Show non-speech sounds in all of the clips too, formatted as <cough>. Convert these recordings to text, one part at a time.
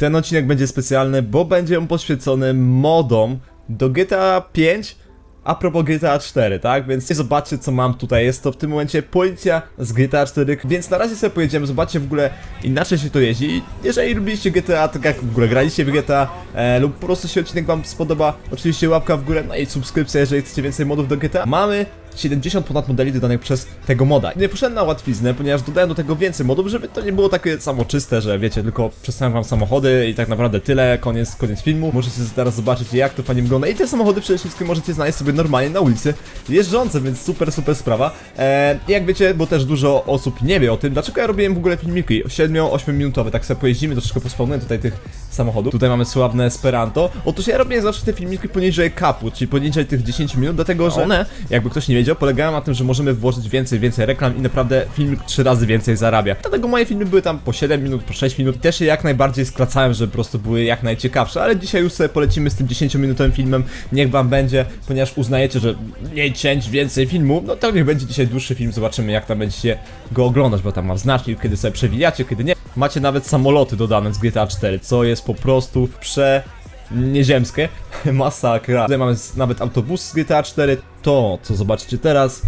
Ten odcinek będzie specjalny, bo będzie on poświęcony modom do GTA 5 a propos GTA 4, tak? Więc zobaczcie co mam tutaj. Jest to w tym momencie policja z GTA 4, więc na razie sobie pojedziemy, zobaczcie w ogóle inaczej się to jeździ. Jeżeli lubiliście GTA, tak jak w ogóle graliście w GTA e, lub po prostu się odcinek wam spodoba, oczywiście łapka w górę, no i subskrypcja, jeżeli chcecie więcej modów do GTA. Mamy 70 ponad modeli dodanych przez tego moda. Nie poszedłem na łatwiznę, ponieważ dodałem do tego więcej modów, żeby to nie było takie samo czyste, że wiecie, tylko przedstawiam wam samochody i tak naprawdę tyle, koniec, koniec filmu. Możecie teraz zobaczyć jak to fajnie wygląda i te samochody przede wszystkim możecie znaleźć sobie normalnie na ulicy jeżdżące, więc super, super sprawa. Eee, jak wiecie, bo też dużo osób nie wie o tym, dlaczego ja robiłem w ogóle filmiki 7-8 minutowe, tak sobie pojeździmy, troszeczkę pospawnuję tutaj tych samochodów. Tutaj mamy sławne Esperanto. Otóż ja robię zawsze te filmiki poniżej kapu, czyli poniżej tych 10 minut, dlatego że one, jakby ktoś nie wiedział, polegają na tym, że możemy włożyć więcej, więcej reklam i naprawdę filmik 3 razy więcej zarabia. Dlatego moje filmy były tam po 7 minut, po 6 minut. Też je jak najbardziej skracałem, żeby po prostu były jak najciekawsze, ale dzisiaj już sobie polecimy z tym 10-minutowym filmem. Niech wam będzie, ponieważ uznajecie, że mniej cięć, więcej filmu, no to niech będzie dzisiaj dłuższy film, zobaczymy jak tam będziecie go oglądać, bo tam ma znacznik, kiedy sobie przewijacie, kiedy nie. Macie nawet samoloty dodane z GTA 4, co jest po prostu prze nieziemskie. <laughs> Masakra. Tutaj mamy nawet autobus z GTA 4. To, co zobaczycie teraz.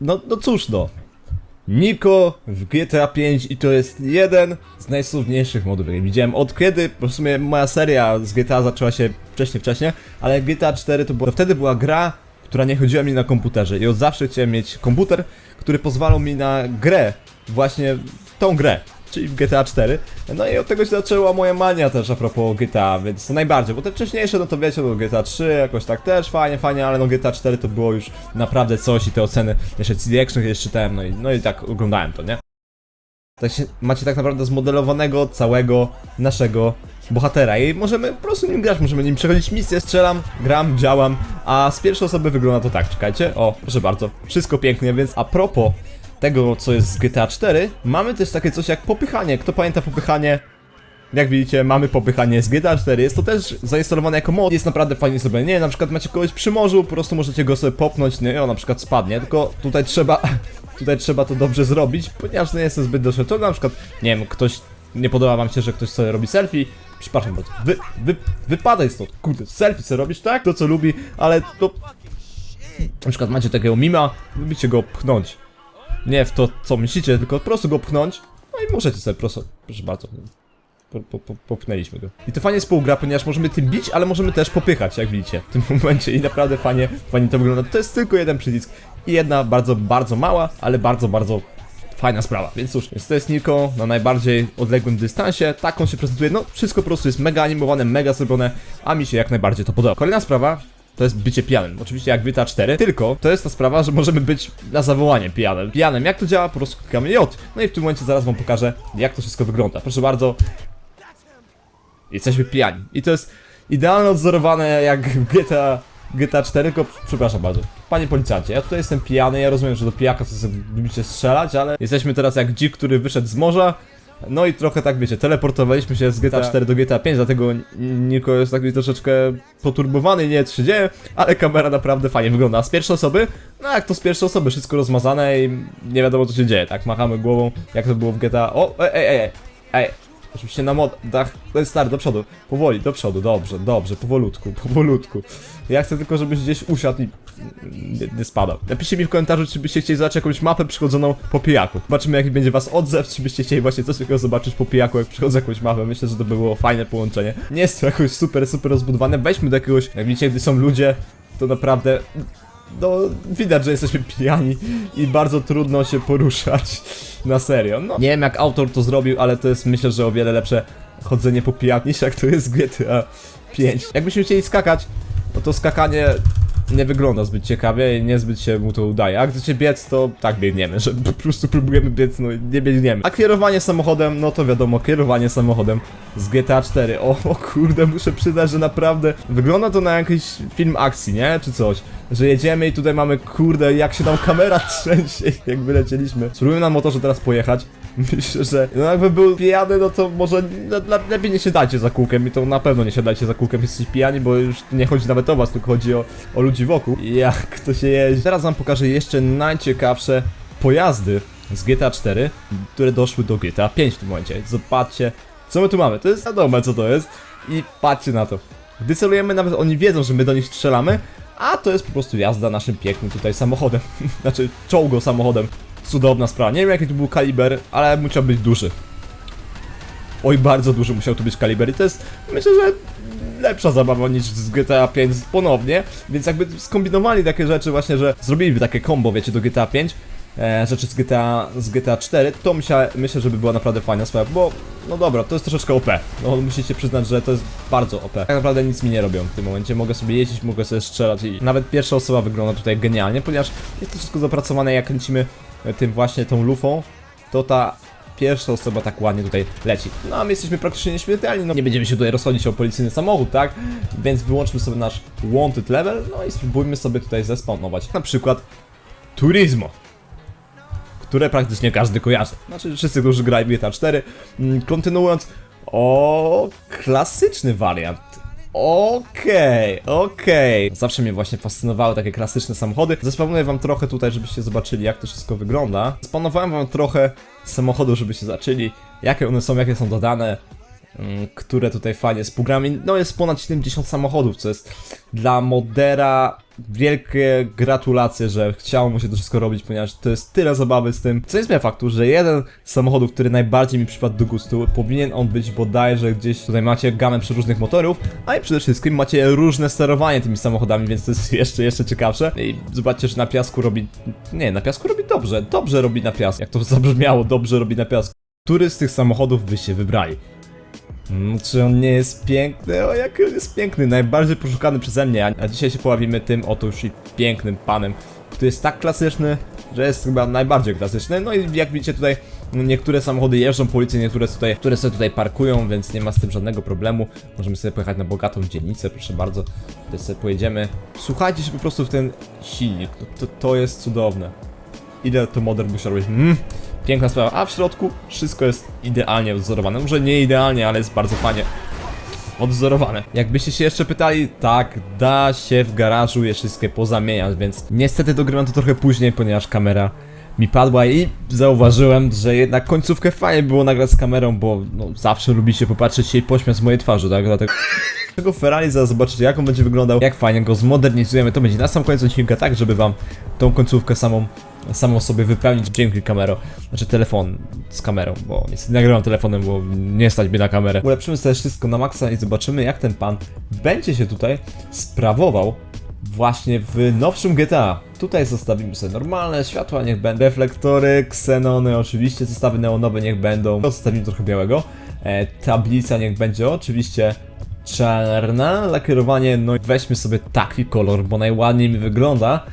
No, no cóż no. Niko w GTA 5 i to jest jeden z najsłowniejszych modów, jakie widziałem od kiedy, bo w sumie moja seria z GTA zaczęła się wcześniej, wcześniej, ale GTA 4 to, było, to wtedy była gra, która nie chodziła mi na komputerze i od zawsze chciałem mieć komputer, który pozwalał mi na grę, właśnie tą grę, czyli w GTA 4. No i od tego się zaczęła moja mania też a propos GTA, więc najbardziej, bo te wcześniejsze, no to wiecie, no GTA 3 jakoś tak też fajnie, fajnie, ale no GTA 4 to było już naprawdę coś i te oceny, jeszcze CD Action kiedyś czytałem, no i, no i tak oglądałem to, nie? Tak się, macie tak naprawdę zmodelowanego całego naszego bohatera i możemy po prostu nim grać, możemy nim przechodzić misję, strzelam, gram, działam, a z pierwszej osoby wygląda to tak, czekajcie, o, proszę bardzo, wszystko pięknie, więc a propos tego, co jest z GTA 4, mamy też takie coś jak popychanie, kto pamięta popychanie? Jak widzicie, mamy popychanie z GTA 4, jest to też zainstalowane jako mod, jest naprawdę fajnie sobie, nie na przykład macie kogoś przy morzu, po prostu możecie go sobie popchnąć, no i on na przykład spadnie, tylko tutaj trzeba, <laughs> tutaj trzeba to dobrze zrobić, ponieważ nie jestem zbyt doświadczony, na przykład, nie wiem, ktoś, nie podoba wam się, że ktoś sobie robi selfie, przepraszam bardzo, wy, wy, wypadaj stąd, kurde, selfie sobie robisz, tak, to co lubi, ale to, na przykład macie takiego mima, lubicie go pchnąć, nie w to, co myślicie, tylko po prostu go pchnąć, no i możecie sobie, proszę, proszę bardzo, po, po, popchnęliśmy go. I to fajnie współgra, ponieważ możemy tym bić, ale możemy też popychać, jak widzicie, w tym <laughs> momencie. I naprawdę fajnie, fajnie to wygląda. To jest tylko jeden przycisk. I jedna bardzo, bardzo mała, ale bardzo, bardzo fajna sprawa. Więc cóż, więc to jest Niko na najbardziej odległym dystansie, tak on się prezentuje, no wszystko po prostu jest mega animowane, mega zrobione, a mi się jak najbardziej to podoba. Kolejna sprawa, to jest bycie pijanym. Oczywiście jak GTA 4, tylko to jest ta sprawa, że możemy być na zawołanie pijanym. Pijanym, jak to działa? Po prostu klikamy J. No i w tym momencie zaraz wam pokażę, jak to wszystko wygląda. Proszę bardzo, jesteśmy pijani. I to jest idealnie odzorowane jak GTA, GTA 4, tylko przepraszam bardzo. Panie policjancie, ja tutaj jestem pijany, ja rozumiem, że do pijaka to sobie lubicie strzelać, ale jesteśmy teraz jak dzik, który wyszedł z morza. No i trochę tak wiecie, teleportowaliśmy się z GTA 4 do GTA 5, dlatego Niko jest taki troszeczkę poturbowany, nie się dzieje, ale kamera naprawdę fajnie wygląda. A z pierwszej osoby, no jak to z pierwszej osoby, wszystko rozmazane i nie wiadomo co się dzieje, tak machamy głową, jak to było w GTA. O, ej, ej, ej, ej, Oczywiście na modach, stary, do przodu, powoli, do przodu, dobrze, dobrze, powolutku, <laughs> powolutku. Ja chcę tylko, żebyś gdzieś usiadł i nie, nie spadał. Napiszcie mi w komentarzu, czy byście chcieli zobaczyć jakąś mapę przychodzoną po pijaku. Zobaczymy jaki będzie was odzew, czy byście chcieli właśnie coś takiego zobaczyć po pijaku, jak przychodzę jakąś mapę. Myślę, że to by było fajne połączenie. Nie jest to jakoś super, super rozbudowane. Weźmy do jakiegoś, jak widzicie, gdy są ludzie, to naprawdę no, widać, że jesteśmy pijani i bardzo trudno się poruszać na serio. No, nie wiem jak autor to zrobił, ale to jest myślę, że o wiele lepsze chodzenie po pijak niż jak to jest w GTA 5. Jakbyśmy chcieli skakać, no to skakanie nie wygląda zbyt ciekawie i niezbyt się mu to udaje. A gdy chcecie biec, to tak biegniemy, że po prostu próbujemy biec, no i nie biegniemy. A kierowanie samochodem, no to wiadomo, kierowanie samochodem z GTA 4. O, o kurde, muszę przyznać, że naprawdę wygląda to na jakiś film akcji, nie? Czy coś. Że jedziemy i tutaj mamy, kurde, jak się tam kamera <laughs> trzęsie, jak wylecieliśmy. Spróbujmy na motorze teraz pojechać. <laughs> Myślę, że no jakby był pijany, no to może le, le, lepiej nie siadajcie za kółkiem i to na pewno nie siadajcie za kółkiem, jesteś pijani, bo już nie chodzi nawet o was, tylko chodzi o, o ludzi wokół. Jak to się jeździ. Teraz wam pokażę jeszcze najciekawsze pojazdy z GTA 4, które doszły do GTA 5 w tym momencie. Zobaczcie, co my tu mamy. To jest wiadome, co to jest. I patrzcie na to. Gdy celujemy, nawet oni wiedzą, że my do nich strzelamy, a to jest po prostu jazda naszym pięknym tutaj samochodem. <laughs> znaczy, czołgo samochodem. Cudowna sprawa. Nie wiem, jaki to był kaliber, ale musiał być duży. Oj, bardzo duży musiał tu być kaliber i to jest, myślę, że lepsza zabawa niż z GTA 5 ponownie, więc jakby skombinowali takie rzeczy właśnie, że zrobiliby takie combo, wiecie, do GTA 5, e, rzeczy z GTA, z GTA 4, to myślę, myślę, że by była naprawdę fajna sprawa, bo no dobra, to jest troszeczkę OP, no musicie przyznać, że to jest bardzo OP. Tak naprawdę nic mi nie robią w tym momencie, mogę sobie jeździć, mogę sobie strzelać i nawet pierwsza osoba wygląda tutaj genialnie, ponieważ jest to wszystko zapracowane, jak kręcimy tym właśnie tą lufą, to ta pierwsza osoba tak ładnie tutaj leci. No a my jesteśmy praktycznie nieśmiertelni, no nie będziemy się tutaj rozchodzić o policyjny samochód, tak? Więc wyłączmy sobie nasz wanted level, no i spróbujmy sobie tutaj zespawnować. Na przykład Turismo. Które praktycznie każdy kojarzy. Znaczy wszyscy, którzy grają GTA 4. Mm, Kontynuując, o klasyczny wariant. Okej, okej. Zawsze mnie właśnie fascynowały takie klasyczne samochody. Zespanuję wam trochę tutaj, żebyście zobaczyli, jak to wszystko wygląda. Spanowałem wam trochę samochodów, żebyście zobaczyli, jakie one są, jakie są dodane, mm, które tutaj fajnie współgramy. No jest ponad 70 samochodów, co jest dla modera wielkie gratulacje, że chciało mu się to wszystko robić, ponieważ to jest tyle zabawy z tym. Co nie zmienia faktu, że jeden z samochodów, który najbardziej mi przypadł do gustu, powinien on być bodajże gdzieś tutaj macie gamę przeróżnych motorów, a i przede wszystkim macie różne sterowanie tymi samochodami, więc to jest <laughs> jeszcze, jeszcze ciekawsze. I zobaczcie, że na piasku robi... Nie, na piasku robi dobrze, dobrze robi na piasku. Jak to <laughs> zabrzmiało, dobrze robi na piasku. Który z tych samochodów byście wybrali? Mm, Czy on nie jest piękny? O, jaki on jest piękny, najbardziej poszukany przeze mnie, a- dzisiaj się poławimy tym otóż i pięknym panem, który jest tak klasyczny, że jest chyba najbardziej klasyczny. No i jak widzicie tutaj niektóre samochody jeżdżą po ulicy, niektóre tutaj, które sobie tutaj parkują, więc nie ma z tym żadnego problemu. Możemy sobie pojechać na bogatą dzielnicę, proszę bardzo. Tutaj sobie pojedziemy. Słuchajcie się po prostu w ten silnik, to, to, to jest cudowne. Ile to model musi robić? Mm, piękna sprawa. A w środku wszystko jest idealnie odzorowane. Może nie idealnie, ale jest bardzo fajnie odzorowane. Jakbyście się jeszcze pytali, tak, da się w garażu je wszystkie pozamieniać, więc niestety dogrywam to trochę później, ponieważ kamera mi padła i zauważyłem, że jednak końcówkę fajnie było nagrać z kamerą, bo no, zawsze lubicie popatrzeć się i pośmiać z mojej twarzy, tak? Dlatego tego Ferrari zaraz zobaczycie jak on będzie wyglądał, jak fajnie go zmodernizujemy, to będzie na sam koniec odcinka, tak żeby wam tą końcówkę samą, samą sobie wypełnić dzięki kamero, znaczy telefon z kamerą, bo niestety nagrywam telefonem, bo nie stać mnie na kamerę. Ulepszymy sobie wszystko na maksa i zobaczymy jak ten pan będzie się tutaj sprawował właśnie w nowszym GTA. Tutaj zostawimy sobie normalne światła, niech będą reflektory, ksenony, oczywiście zestawy neonowe niech będą. Zostawimy trochę białego. E, tablica niech będzie oczywiście czarna, lakierowanie, no i weźmy sobie taki kolor, bo najładniej mi wygląda.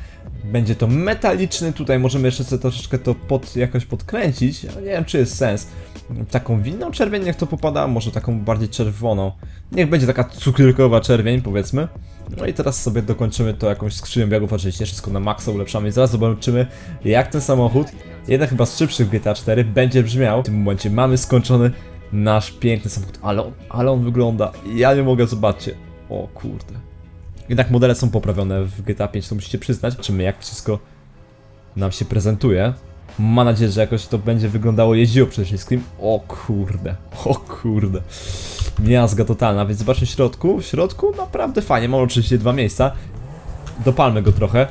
Będzie to metaliczny, tutaj możemy jeszcze sobie troszeczkę to pod, jakoś podkręcić, ale nie wiem czy jest sens. Taką winną czerwień niech to popada, może taką bardziej czerwoną. Niech będzie taka cukierkowa czerwień powiedzmy. No i teraz sobie dokończymy to jakąś skrzynią biegów, oczywiście wszystko na maksa ulepszamy i zaraz zobaczymy jak ten samochód, jeden chyba z szybszych GTA 4 będzie brzmiał. W tym momencie mamy skończony nasz piękny samochód, ale on, ale on wygląda, ja nie mogę, zobaczcie. O kurde. Jednak modele są poprawione w GTA 5, to musicie przyznać. Zobaczymy jak wszystko nam się prezentuje. Mam nadzieję, że jakoś to będzie wyglądało jeździło przede wszystkim. O kurde, o kurde. Miazga totalna, więc zobaczmy w środku. W środku naprawdę fajnie, mam oczywiście dwa miejsca. Dopalmy go trochę.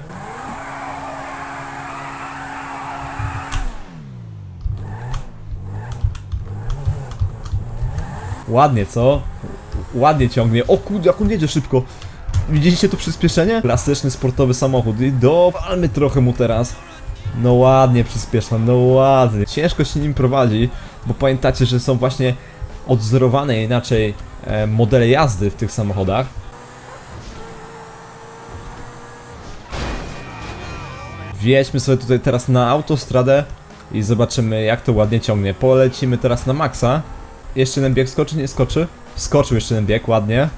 Ładnie, co? Ładnie ciągnie. O kurde, jak on jedzie szybko. Widzieliście to przyspieszenie? Klasyczny sportowy samochód i dopalmy trochę mu teraz. No ładnie przyspiesza, no ładnie. Ciężko się nim prowadzi, bo pamiętacie, że są właśnie odzorowane inaczej e, modele jazdy w tych samochodach. Wjedźmy sobie tutaj teraz na autostradę i zobaczymy jak to ładnie ciągnie. Polecimy teraz na maksa. Jeszcze jeden bieg skoczy, nie skoczy? Skoczył jeszcze jeden bieg, ładnie.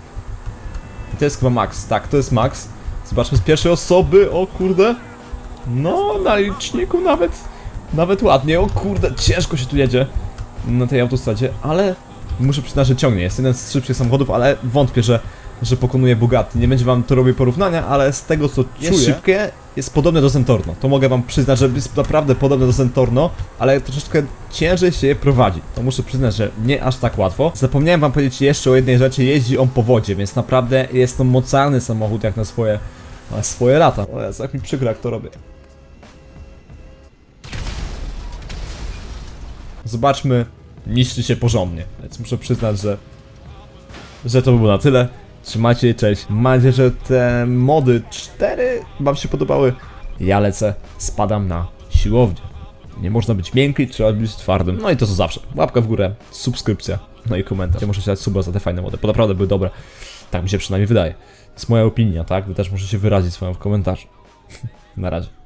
To jest chyba max, tak, to jest max. Zobaczmy z pierwszej osoby, o kurde. No, na liczniku nawet, nawet ładnie, o kurde, ciężko się tu jedzie na tej autostradzie, ale muszę przyznać, że ciągnie. Jest jeden z szybszych samochodów, ale wątpię, że że pokonuje Bugatti. Nie będzie wam to robił porównania, ale z tego co jest Czuję. szybkie, jest podobne do Zentorno. To mogę wam przyznać, że jest naprawdę podobne do Zentorno, ale troszeczkę ciężej się je prowadzi. To muszę przyznać, że nie aż tak łatwo. Zapomniałem wam powiedzieć jeszcze o jednej rzeczy, jeździ on po wodzie, więc naprawdę jest to mocarny samochód jak na swoje, na swoje lata. O Jezu, jak mi przykro jak to robię. Zobaczmy, niszczy się porządnie, więc muszę przyznać, że że to by było na tyle. Trzymajcie się, cześć. Mam nadzieję, że te mody 4 wam się podobały. Ja lecę, spadam na siłownię. Nie można być miękki, trzeba być twardym. No i to co zawsze. Łapka w górę, subskrypcja, no i komentarz. Ja muszę dać suba za te fajne mody, bo naprawdę były dobre. Tak mi się przynajmniej wydaje. To jest moja opinia, tak? Wy też możecie wyrazić swoją w komentarzu. <laughs> na razie.